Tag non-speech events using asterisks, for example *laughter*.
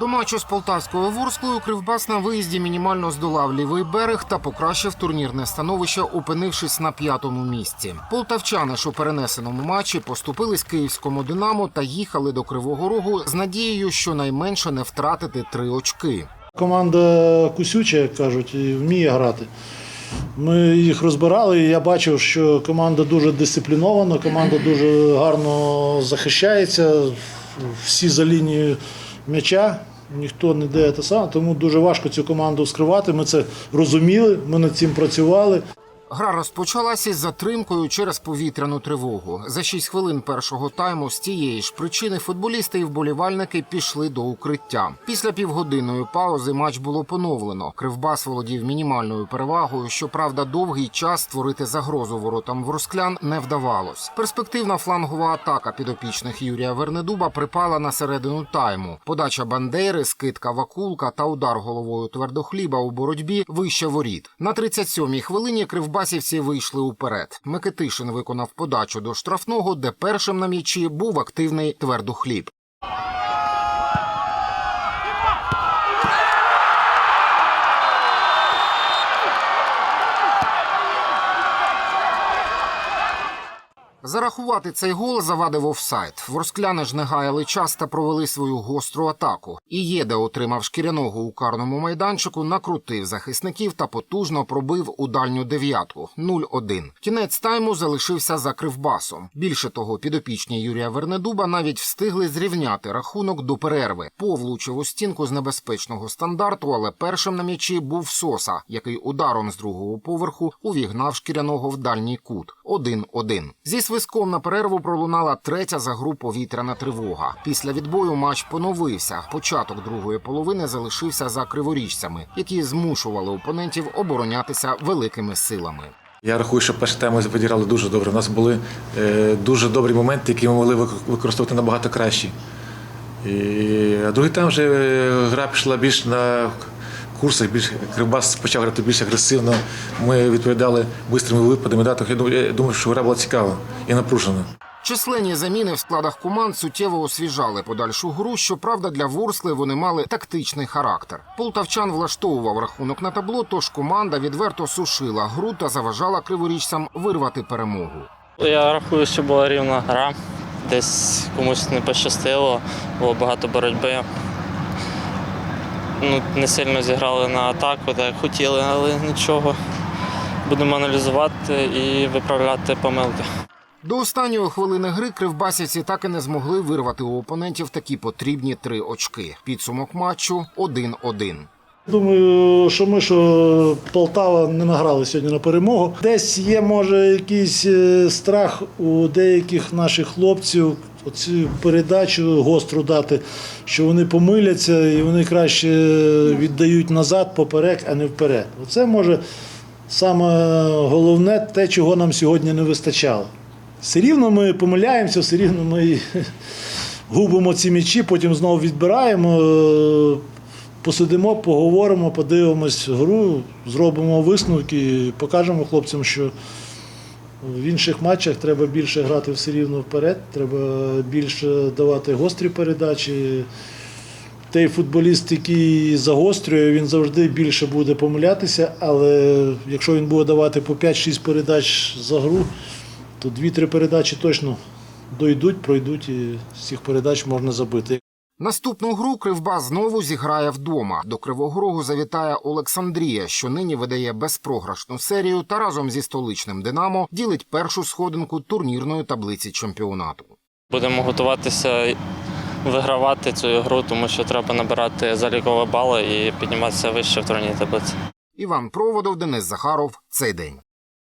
До матчу з полтавською Ворсклою Кривбас на виїзді мінімально здолав лівий берег та покращив турнірне становище, опинившись на п'ятому місці. Полтавчани ж у перенесеному матчі поступились київському динамо та їхали до Кривого Рогу з надією, щонайменше не втратити три очки. Команда кусюча, як кажуть, і вміє грати. Ми їх розбирали, і я бачив, що команда дуже дисциплінована, команда дуже гарно захищається, всі за лінією м'яча, ніхто не де те саме, тому дуже важко цю команду скривати. Ми це розуміли, ми над цим працювали. Гра розпочалася із затримкою через повітряну тривогу. За 6 хвилин першого тайму з тієї ж причини футболісти і вболівальники пішли до укриття. Після півгодинної паузи матч було поновлено. Кривбас володів мінімальною перевагою. Щоправда, довгий час створити загрозу воротам ворсклян не вдавалось. Перспективна флангова атака підопічних Юрія Вернедуба припала на середину тайму. Подача Бандери, скидка Вакулка та удар головою твердохліба у боротьбі вище воріт. На 37-й хвилині кривбасівці вийшли уперед. Микитишин виконав подачу до штрафного, де першим на м'ячі був активний твердохліб. Зарахувати цей гол завадив офсайд. Ворскляни ж не гаяли час та провели свою гостру атаку. І Єде отримав шкіряного у карному майданчику, накрутив захисників та потужно пробив у дальню дев'ятку 0-1. Кінець тайму залишився за кривбасом. Більше того, підопічні Юрія Вернедуба навіть встигли зрівняти рахунок до перерви. По влучив у стінку з небезпечного стандарту, але першим на м'ячі був Соса, який ударом з другого поверху увігнав шкіряного в дальній кут 1-1. Зі свистком на перерву пролунала третя за гру повітряна тривога. Після відбою матч поновився. Початок другої половини залишився за криворіжцями, які змушували опонентів оборонятися великими силами. Я рахую, що перший тайм ми відіграли дуже добре. У нас були е, дуже добрі моменти, які ми могли використовувати набагато кращі. І, а другий тайм вже е, гра пішла більш на курсах, більш Кривбас почав грати більш агресивно. Ми відповідали швидкими випадами. Да, так я думаю- що гра була цікава і напружена. Численні заміни в складах команд суттєво освіжали подальшу гру. Щоправда, для Ворсли вони мали тактичний характер. Полтавчан влаштовував рахунок на табло, тож команда відверто сушила гру та заважала криворіжцям вирвати перемогу. Я рахую, що була рівна гра. Десь комусь не пощастило, було багато боротьби. Ну, не сильно зіграли на атаку, так хотіли, але нічого. Будемо аналізувати і виправляти помилки. До останньої хвилини гри кривбасівці так і не змогли вирвати у опонентів такі потрібні три очки. Підсумок матчу 1-1. Думаю, що ми, що Полтава не награли сьогодні на перемогу. Десь є, може, якийсь е, страх у деяких наших хлопців оцю передачу гостру дати, що вони помиляться і вони краще віддають назад поперек, а не вперед. Оце може саме головне те, чого нам сьогодні не вистачало. Все рівно ми помиляємося, все рівно ми *laughs* губимо ці м'ячі, потім знову відбираємо. Посидимо, поговоримо, подивимось гру, зробимо висновки, покажемо хлопцям, що в інших матчах треба більше грати все рівно вперед, треба більше давати гострі передачі. Той футболіст, який загострює, він завжди більше буде помилятися, але якщо він буде давати по 5-6 передач за гру, то 2-3 передачі точно дойдуть, пройдуть і з цих передач можна забити. Наступну гру Кривбас знову зіграє вдома. До Кривого Рогу завітає Олександрія, що нині видає безпрограшну серію та разом зі столичним Динамо ділить першу сходинку турнірної таблиці чемпіонату. Будемо готуватися вигравати цю гру, тому що треба набирати залікові бали і підніматися вище в турнірній таблиці. Іван Проводов, Денис Захаров. Цей день.